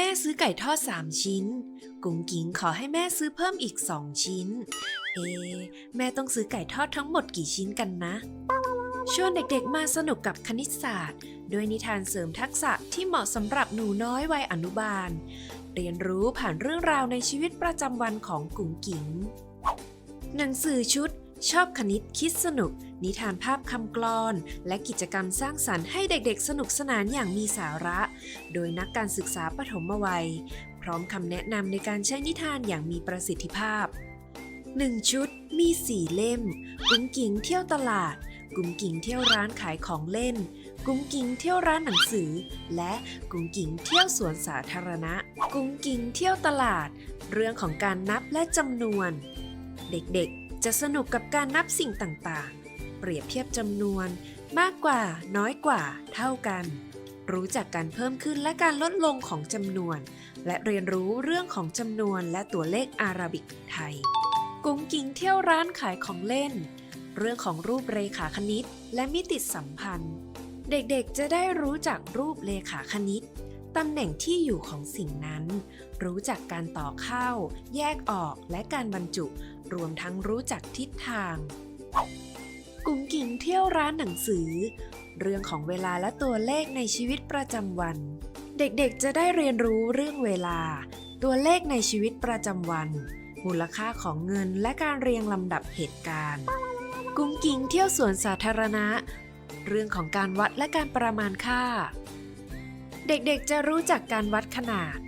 แม่ซื้อไก่ทอด3ชิ้น กุ๋งกิ๋งขอให้แม่ซื้อเพิ่มอีก2ชิ้น เอะแม่ต้องซื้อไก่ทอดทั้งหมดกี่ชิ้นกันนะ ชวนเด็กๆมาสนุกกับคณิตศาสตร์ ด้วยนิทานเสริมทักษะที่เหมาะสำหรับหนูน้อยวัยอนุบาล เรียนรู้ผ่านเรื่องราวในชีวิตประจำวันของกุ๋งกิ๋ง หนังสือชุดชอบคณิตคิดสนุก นิทานภาพคำกลอน และกิจกรรมสร้างสรรค์ให้เด็กๆ สนุกสนานอย่างมีสาระ โดยนักการศึกษาปฐมวัย พร้อมคำแนะนำในการใช้นิทานอย่างมีประสิทธิภาพ 1 ชุดมี4เล่ม กุ้งกิ่งเที่ยวตลาด กุ้งกิ่งเที่ยวร้านขายของเล่น กุ้งกิ่งเที่ยวร้านหนังสือ และกุ้งกิ่งเที่ยวสวนสาธารณะ กุ้งกิ่งเที่ยวตลาด เรื่องของการนับและจำนวน เด็กๆ จะสนุกกับการนับสิ่งต่างๆ เปรียบเทียบจำนวน มากกว่า น้อยกว่า เท่ากัน รู้จักการเพิ่มขึ้นและการลดลงของจำนวน และเรียนรู้เรื่องของจำนวนและตัวเลขอาราบิกไทย กุ้งกิ่งเที่ยวร้านขายของเล่น เรื่องของรูปเรขาคณิต และมิติสัมพันธ์ เด็กๆจะได้รู้จักรูปเรขาคณิตตำแหน่งที่อยู่ของสิ่งนั้น รู้จักการต่อเข้า แยกออกและการบรรจุ รวมทั้งรู้จักทิศทาง กุ้งกิ่งเที่ยวร้านหนังสือ เรื่องของเวลาและตัวเลขในชีวิตประจำวัน เด็กๆจะได้เรียนรู้เรื่องเวลา ตัวเลขในชีวิตประจำวัน มูลค่าของเงินและการเรียงลำดับเหตุการณ์ กุ้งกิ่งเที่ยวสวนสาธารณะ เรื่องของการวัดและการประมาณค่า เด็กๆจะรู้จักการวัดขนาด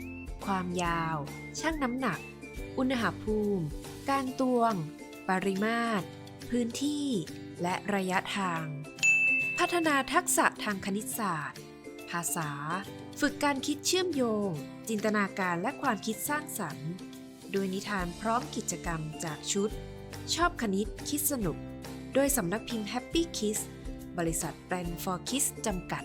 ความยาว ชั่งน้ำหนัก อุณหภูมิ การตวง ปริมาตร พื้นที่ และระยะทาง พัฒนาทักษะทางคณิตศาสตร์ ภาษา ฝึกการคิดเชื่อมโยง จินตนาการและความคิดสร้างสรรค์ โดยนิทานพร้อมกิจกรรมจากชุด ชอบคณิตคิดสนุก โดยสำนักพิมพ์ Happy Kids บริษัทแปลน for Kids จำกัด